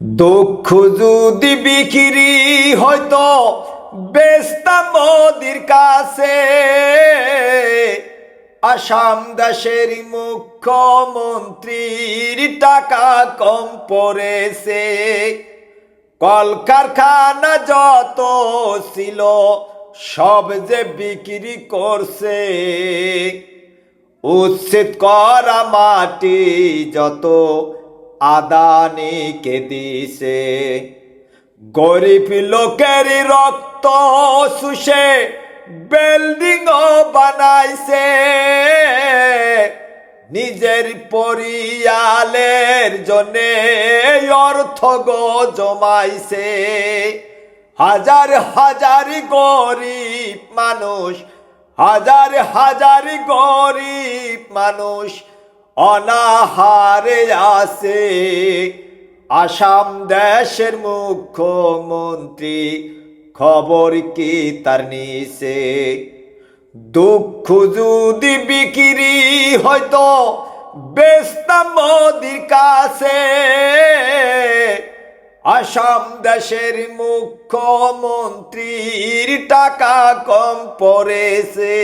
দুঃখ যদি বিক্রি হয়তো বেস্তা মোদির কাছে, আসাম দেশের মুখ্যমন্ত্রীর টাকা কম পড়েছে। কলকারখানা যত ছিল, সব যে বিক্রি করছে। উচ্ছেদ করা মাটি যত আদানিকে দিছে? গরিব লোকের রক্ত শুষে বিল্ডিং বানাইছে। নিজের পরিয়ালের জন্যে অর্থ জমাইছে। হাজার হাজার গরিব মানুষ, হাজার হাজার গরিব মানুষ অনাহারে আছে। আসাম দেশের মুখ্যমন্ত্রী, খবর কি তার নিছে দুঃখ যদি বিক্রি হয়তো বেস্তাম মোদির কাছে। আসাম দেশের মুখ্যমন্ত্রীর টাকা কম পড়েছে।